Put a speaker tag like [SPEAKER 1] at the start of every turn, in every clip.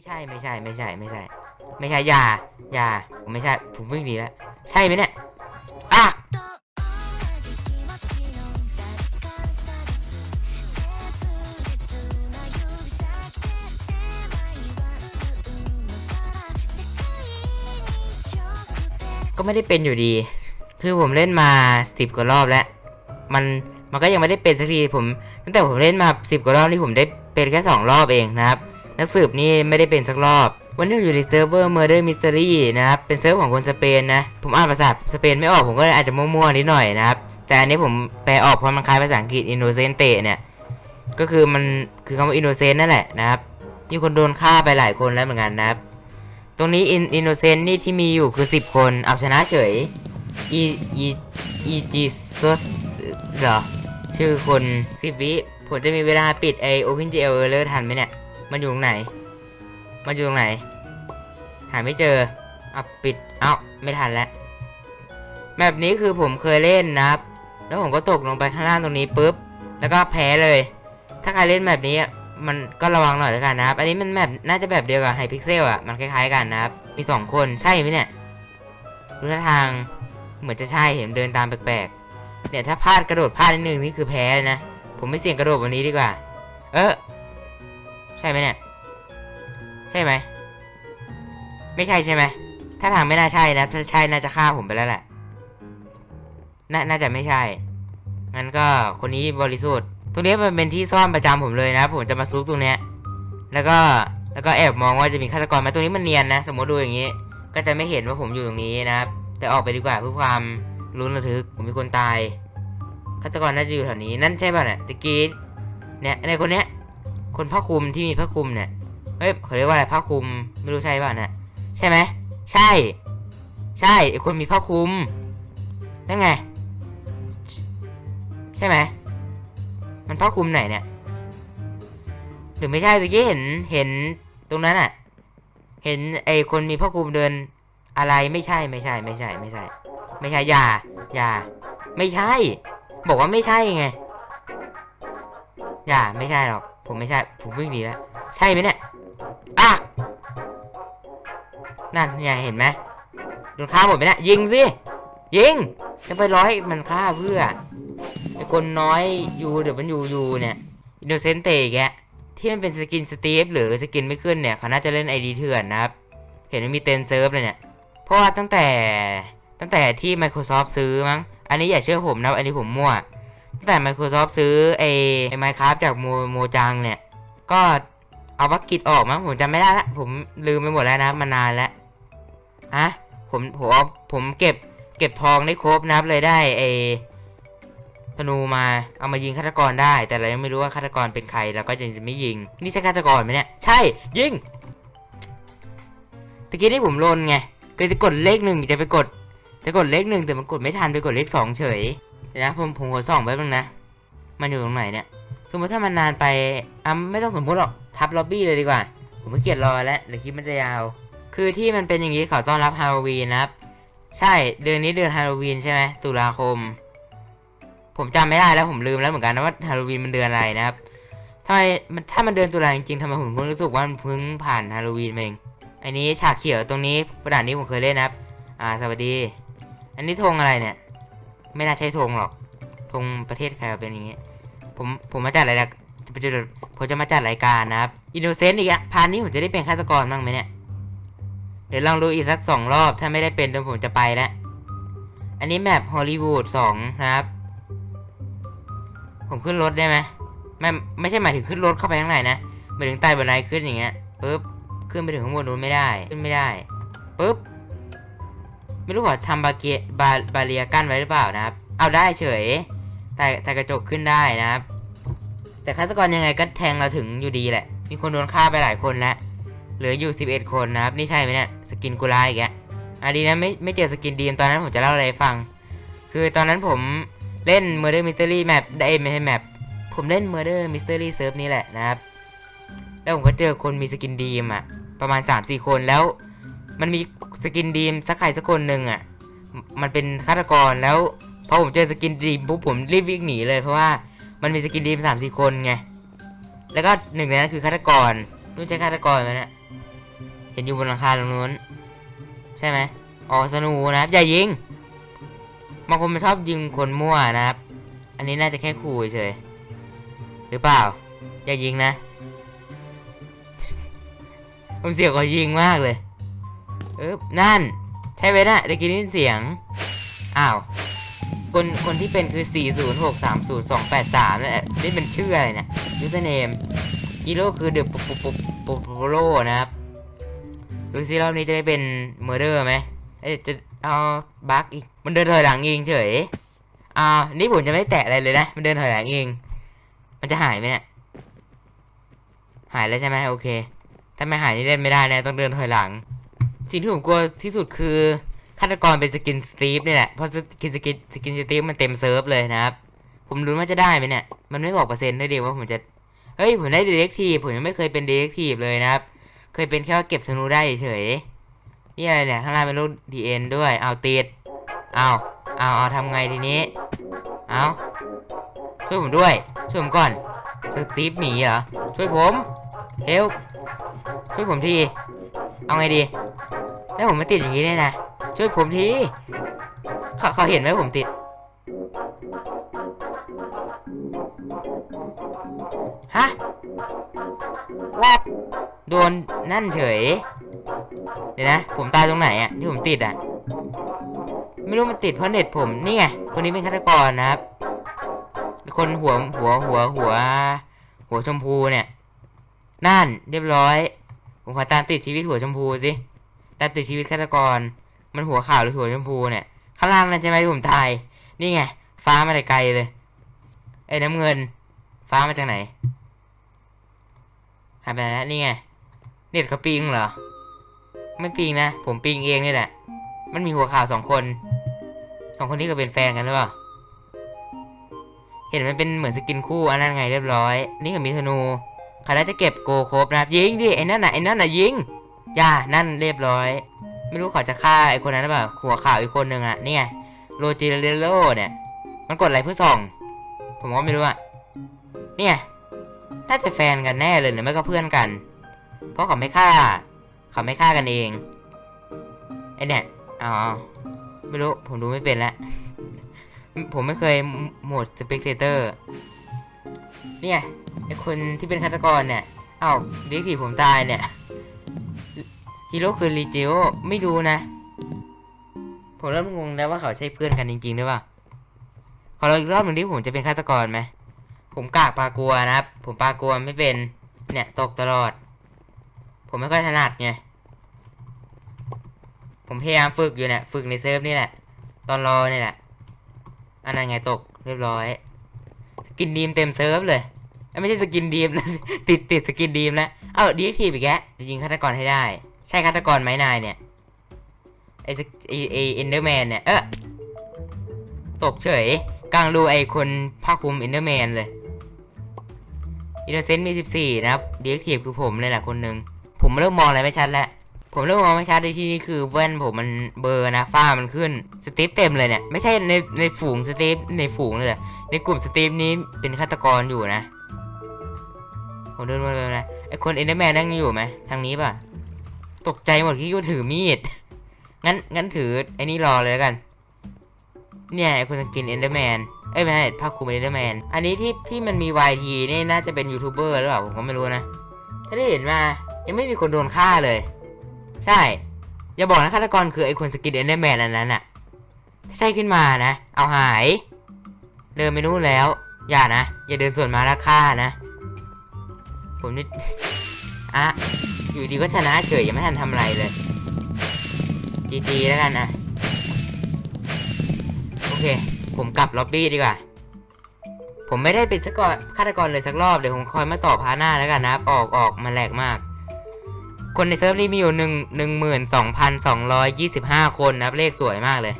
[SPEAKER 1] ไม่ใช่ไม่ใช่ไม่ใช่ไม่ใช่ ไม่ใช่ยายาผมไม่ใช่ผมวิ่งหนีแล้วใช่ไหมเนี่ยอะก็ไม่ได้เป็นอยู่ดี คือผมเล่นมาสิบกว่ารอบแล้ว มัน มันก็ยังไม่ได้เป็นสักที ผม ตั้งแต่ผมเล่นมาสิบกว่ารอบนี่ผมได้เป็นแค่สองรอบเองนะครับ นักสืบนี่ไม่ได้เป็นสักรอบ วันนี้อยู่ในเซิร์ฟเวอร์ Murder Mystery นะครับ เป็นเซิร์ฟของคนสเปนนะ ผมอ่านภาษาสเปนไม่ออกผมก็เลยอาจจะมั่วๆนิดหน่อยนะครับ แต่อันนี้ผมแปลออกเพราะมันคล้ายภาษาอังกฤษ Innocente เนี่ย ก็คือมันคือคำว่า Innocent นั่นแหละนะครับ มีคนโดนฆ่าไปหลายคนแล้วเหมือนกันนะครับ ตรงนี้ Innocent นี่ที่มีอยู่คือ 10 คน เอาชนะเฉยอีอีอีจีซัสเหรอชื่อคนสิบวิผมจะมีเวลาปิดไอ OpenGL Error ทันไหมเนี่ย มันอยู่ตรงไหน มันอยู่ตรงไหน หาไม่เจอเอาปิด เอาไม่ทันแล้วแบบนี้คือผมเคยเล่นนะครับ แล้วผมก็ตกลงไปข้างล่างตรงนี้ปุ๊บ แล้วก็แพ้เลย ถ้าใครเล่นแบบนี้มันก็ระวังหน่อยแล้วกันนะครับ อันนี้มันแบบน่าจะแบบเดียวกับไฮพิกเซลอะ มันคล้ายๆกันนะครับ มีสองคนใช่ไหมเนี่ย ดูท่าทางเหมือนจะใช่เห็นเดินตามแปลกๆ เนี่ยถ้าพลาดกระโดดพลาดนิดนึงนี่คือแพ้เลยนะ ผมไม่เสี่ยงกระโดดวันนี้ดีกว่า เออ ใช่ไหมเนี่ย ใช่ไหม ไม่ใช่ใช่ไหม ถ้าทางไม่น่าใช่นะ ถ้าใช่น่าจะฆ่าผมไปแล้วแหละ น่าน่าจะไม่ใช่ งั้นก็คนนี้บริสุทธิ์ ตรงนี้มันเป็นที่ซ่อนประจำผมเลยนะ ผมจะมาซุกตรงเนี้ย แล้วก็ แล้วก็แอบมองว่าจะมีฆาตกรไหมตรงนี้มันเนียนนะ สมมติดูอย่างนี้ ก็จะไม่เห็นว่าผมอยู่ตรงนี้นะครับ แต่ออกไปดีกว่าเพื่อความลุ้นระทึก ผมมีคนตายฆาตกรน่าจะอยู่แถวนี้ นั่นใช่ป่ะเนี่ยตะกี้เนี่ยในคนเนี้ย คนผ้าคลุมที่มีผ้าคลุมเนี่ยเฮ้ยเขาเรียกว่าอะไรผ้าคลุมไม่รู้ใช่ป่ะเนี่ยใช่ไหมใช่ ใช่ไอคนมีผ้าคลุมนั่นไง ใช่ไหมมันผ้าคลุมไหนเนี่ยหรือไม่ใช่ตะกี้เห็นเห็นตรงนั้นอะเห็นไอคนมีผ้าคลุมเดินอะไรไม่ใช่ไม่ใช่ไม่ใช่ไม่ใช่ ไม่ใช่อย่าอย่าไม่ใช่ บอกว่าไม่ใช่ไงอย่าไม่ใช่หรอก ผมไม่ใช่ ผมวิ่งหนีแล้ว ใช่ไหมเนี่ยอะนั่นไงเห็นไหมโดนฆ่าหมดไหมเนี่ยยิงสิ ยิง จะไปร้อยมันฆ่าเพื่อไอ้คนน้อยยูเดี๋ยวมันยูยูเนี่ยอินโนเซนเตแกที่มันเป็นสกินสตีฟหรือสกินไม่ขึ้นเนี่ยเขาน่าจะเล่นไอดีเถื่อนนะครับ เห็นมันมีเต็นเซิร์ฟเลยเนี่ย เพราะว่าตั้งแต่ตั้งแต่ที่ Microsoft ซื้อมั้ง อันนี้อย่าเชื่อผมนะ อันนี้ผมมั่ว แต่ Microsoft ซื้อไอ้ไอ้ Minecraft จากโมโมจังเนี่ย ก็เอาบักกิตออกมั้งผมจำไม่ได้ละผมลืมไปหมดแล้วนะมานานแล้วฮะผมผมผมเก็บเก็บทองได้ครบนะครับเลยได้ไอธนูมาเอามายิงฆาตกรได้ แต่เรายังไม่รู้ว่าฆาตกรเป็นใครเราก็จะไม่ยิง นี่ใช่ฆาตกรไหมเนี่ย ใช่ยิงตะกี้นี่ผมลนไงคือจะกดเลขหนึ่งจะไปกด จะกดเลขหนึ่งแต่มันกดไม่ทันไปกดเลขสองเฉย เดี๋ยวนะผมผมขอส่องแป๊บนึงนะ มันอยู่ตรงไหนเนี่ยสมมติถ้ามันนานไปอะไม่ต้องสมมติหรอกทับล็อบบี้เลยดีกว่า ผมไม่เกียดรอแล้วเดี๋ยวคลิปมันจะยาว คือที่มันเป็นอย่างนี้เขาต้อนรับฮาโลวีนนะครับใช่เดือนนี้เดือนฮาโลวีนใช่ไหมตุลาคม ผมจำไม่ได้แล้วผมลืมแล้วเหมือนกันนะว่าฮาโลวีนมันเดือนอะไรนะครับทำไมมันถ้ามันเดือนตุลาจริงๆทำไมผมเพิ่งรู้สึกว่ามันเพิ่งผ่านฮาโลวีนเองอันนี้ฉากเขียวตรงนี้ประดานนี้ผมเคยเล่นนะครับ อ่าสวัสดี อันนี้ธงอะไรเนี่ย ไม่น่าใช่ธงหรอกธงประเทศใครเป็นอย่างงี้ ผมผมมาจัดอะไรายกจะผมจะมาจัดรายการนะครับอินโนเซนต์อีกอะพานนี้ผมจะได้เป็นฆาตกรบ้างไหมเนี่ยเดี๋ยวลองดูอีกสักสองรอบถ้าไม่ได้เป็นเดี๋ยวผมจะไปแล้วอันนี้แมปฮอลลีวูดสองนะครับ ผมขึ้นรถได้ไหมไม่ไม่ใช่หมายถึงขึ้นรถเข้าไปข้างในนะหมายถึงไต่บันไดขึ้นอย่างเงี้ยปุ๊บขึ้นไปถึงข้างบนนู้นไม่ได้ขึ้นไม่ได้ปุ๊บ ไม่รู้ว่าทำบาเกียบาบาเรียกั้นไว้หรือเปล่านะครับ เอาได้เฉย แต่แต่กระจกขึ้นได้นะครับ แต่ฆาตกรยังไงก็แทงเราถึงอยู่ดีแหละ มีคนโดนฆ่าไปหลายคนแล้ว เหลืออยู่ 11 คนนะครับ นี่ใช่ไหมเนี่ย สกินกุลาอีกแกอะดีนะไม่ไม่เจอสกินดีมตอนนั้นผมจะเล่าอะไรฟัง คือตอนนั้นผมเล่น Murder Mystery Map ได้ไม่ใช่แมปผมเล่น Murder Mystery Surf นี่แหละนะครับ แล้วผมก็เจอคนมีสกินดีมอะประมาณ 3-4 คนแล้ว มันมีสกินดีมสักใครสักคนหนึ่งอะ มันเป็นฆาตกรแล้วพอผมเจอสกินดีมปุ๊บผมรีบวิ่งหนีเลยเพราะว่ามันมีสกินดีมสามสี่คนไง แล้วก็หนึ่งในนั้นคือฆาตกรนู่นใช่ฆาตกรไหมเนี่ยเห็นอยู่บนหลังคาตรงนู้น ใช่ไหมอ๋อสนูนะครับอย่ายิงบางคนมันชอบยิงคนมั่วนะครับ อันนี้น่าจะแค่ขู่เฉยหรือเปล่า อย่ายิงนะ ผมเสียวก็ยิงมากเลย เออนั่น ใช่ไหมนะได้กินเสียง อ้าว คนคนที่เป็นคือ 4063028นี่นแหละนี่เป็นชื่ออะไรเนี่ย username ฮีโร่คือ the ปุ๊บปุ๊บปุ๊บปุ๊บโลนะครับดูซิรอบนี้จะได้เป็นเมอร์เดอร์ไหมเอ้ยจะเอาบั๊กอีก มันเดินถอยหลังเองเฉยอ่านี่ผมจะไม่แตะอะไรเลยนะ มันเดินถอยหลังเอง มันจะหายไหมเนี่ย หายแล้วใช่ไหมโอเค ถ้าไม่หายนี่เล่นไม่ได้นะ ต้องเดินถอยหลัง สิ่งที่ผมกลัวที่สุดคือฆาตกรเป็นสกินสตีฟนี่แหละ เพราะสกินสกินสกินสตีฟมันเต็มเซิร์ฟเลยนะครับ ผมรู้ว่าจะได้ไหมเนี่ย มันไม่บอกเปอร์เซ็นต์ได้วยดีว่าผมจะ เฮ้ย ผมได้ดีเ e กทีผมยังไม่เคยเป็นดีเ e กทีเลยนะครับ เคยเป็นแค่ว่าเก็บธนูได้เฉยๆนี่อะไรเนี่ยข้างล่างเป็นรูปดีเอ็นด้วย เอาติด เอาเอาเอาทำไงทีนี้ เอาช่วยผมด้วย ช่วยผมก่อน สตีฟหมีเหรอ ช่วยผม เฮลช่วยผมที เอาไงดี แล้วผมมาติดอย่างนี้เลยนะ ช่วยผมทีเขาเขาเห็นไหมผมติด ฮะว่าโดนนั่นเฉย เดี๋ยวนะ ผมตายตรงไหนอะที่ผมติดอะไม่รู้มันติดเพราะเน็ตผมนี่ไงคนนี้เป็นฆาตกรนะครับ คนหัวหัวหัวหัว หัวชมพูเนี่ย นั่นเรียบร้อย ผมขอตามติดชีวิตหัวชมพูสิ ตามติดชีวิตฆาตกร มันหัวขาวหรือหัวชมพูเนี่ย ข้างล่างนั่นใช่ไหมที่ผมตาย นี่ไง ฟ้ามาแต่ไกลเลย ไอ้น้ำเงิน ฟ้ามาจากไหนหายไปแล้วนี่ไง เน็ตเขาปิงเหรอ ไม่ปิงนะ ผมปิงเองนี่แหละ มันมีหัวขาวสองคน สองคนนี้ก็เป็นแฟนกันหรือเปล่า เห็นมันเป็นเหมือนสกินคู่อันนั้นไงเรียบร้อย นี่ก็มีธนูใครได้จะเก็บโกครบนะยิงดิไอ้นั่นน่ะไอ้นั่นน่ะยิง ย่านั่นเรียบร้อย ไม่รู้เขาจะฆ่าไอ้คนนั้นหรือเปล่าหัวขาวอีกคนหนึ่งอะเนี่ยโรจิเรโลเนี่ย มันกดอะไรเพื่อส่อง ผมก็ไม่รู้อะเนี่ยน่าจะแฟนกันแน่เลยหรือไม่ก็เพื่อนกัน เพราะเขาไม่ฆ่า เขาไม่ฆ่ากันเองไอเนี่ยอ๋อไม่รู้ผมดูไม่เป็นล้วผมไม่เคยโหมดสเปกเตอร์เนี่ยไอคนที่เป็นฆาตกรเนี่ยอ้าวดีทีผมตายเนี่ย ฮีโร่คือรีจิโอไม่รู้นะ ผมเริ่มงงแล้วว่าเขาใช่เพื่อนกันจริงๆหรือเปล่าขอเราอีกรอบหนึ่งที่ผมจะเป็นฆาตกรไหมผมกากปลากัวนะครับ ผมปลากัวไม่เป็น เนี่ยตกตลอด ผมไม่ค่อยถนัดไงผมพยายามฝึกอยู่เนี่ยฝึกในเซิร์ฟนี่แหละ ตอนรอเนี่ยแหละอันนั้นไงตกเรียบร้อย สกินดีมเต็มเซิร์ฟเลยไม่ใช่สกินดีมนะติดติดสกินดีมแล้วเอ้าดีทีอีกแกจะยิงฆาตกรให้ได้ ใช่ฆาตกรไหมนายเนี่ยไอ้ไอ้ไอเอนเดอร์แมนเนี่ยเออตกเฉยกลางรูไอ้คนผ้าคลุมเอนเดอร์แมนเลยอินโนเซนต์มี 14 นะครับดีเอ็กทีฟคือผมเลยแหละคนหนึ่งผมเริ่มมองอะไรไม่ชัดแล้ว ผมเริ่มมองไม่ชัดในที่นี้คือแว่นผมมันเบอร์นะฝ้ามันขึ้นสตีฟเต็มเลยเนี่ย ไม่ใช่ในในฝูงสตีฟในฝูงเลย ในกลุ่มสตีฟนี้เป็นฆาตกรอยู่นะ ผมเดินมาเลยนะไอคนเอนเดอร์แมนนั่งอยู่ไหมทางนี้ป่ะ ตกใจหมดที่กูถือมีด งั้นงั้นถือไอ้นี่รอเลยแล้วกัน เนี่ยไอคนสกินเอนเดอร์แมน เอ้ยไม่ใช่ภาคคูมิเอนเดอร์แมน อันนี้ที่ที่มันมี YT นี่น่าจะเป็นยูทูบเบอร์หรือเปล่าผมก็ไม่รู้นะ ถ้าได้เห็นมา ยังไม่มีคนโดนฆ่าเลย ใช่ อย่าบอกนะฆาตกรคือไอ้คนสกินเอนเดอร์แมนอันนั้นอะใช่ขึ้นมานะ เอาหาย เดินไปนู่นแล้ว อย่านะ อย่าเดินส่วนมาแล้วฆ่านะ ผมนี่อะ อยู่ดีก็ชนะเฉยยังไม่ทันทำอะไรเลยจีจีแล้วกันอะโอเค ผมกลับล็อบบี้ดีกว่า ผมไม่ได้เป็นสักกฆาตกรเลยสักรอบเดี๋ยวผมคอยมาต่อพาหน้าแล้วกันนะออกออกมาแหลกมาก คนในเซิร์ฟนี้มีอยู่หนึ่งหนึ่งหมื่นสองพันสองร้อยยี่สิบห้าคนนะครับเลขสวยมากเลย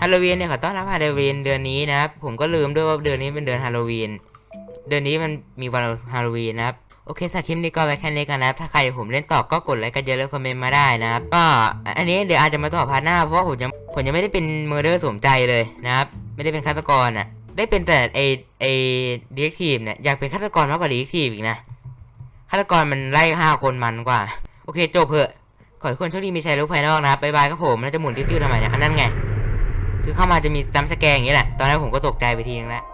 [SPEAKER 1] ฮาโลวีนเนี่ยขอต้อนรับฮาโลวีนเดือนนี้นะครับผมก็ลืมด้วยว่าเดือนนี้เป็นเดือนฮาโลวีนเดือนนี้มันมีวันฮาโลวีนนะครับ โอเคสำหรับคลิปนี้ก็ไว้แค่นี้กันนะครับ ถ้าใครผมเล่นต่อก็กดไลค์กันเยอะแล้วคอมเมนต์มาได้นะครับ ก็อันนี้เดี๋ยวอาจจะมาต่อพาร์ทหน้า เพราะว่าผมยังผมยังไม่ได้เป็นเมอร์เดอร์สมใจเลยนะครับ ไม่ได้เป็นฆาตกรอะ ได้เป็นแต่ไอไอดีเอ็กทีฟเนี่ยอยากเป็นฆาตกรมากกว่าดีเอ็กทีฟอีกนะ ฆาตกรมันไล่ห้าคนมันกว่า โอเคจบเพอะขอให้ทุกคนโชคดีมีชัยรู้ภายนอกนะครับบ๊ายบายครับผมแล้วจะหมุนติ้วๆทำไมเนี่ยอันนั้นไง คือเข้ามาจะมีจำสแกร์อย่างนี้แหละ ตอนแรกผมก็ตกใจไปทีนึงแล้ว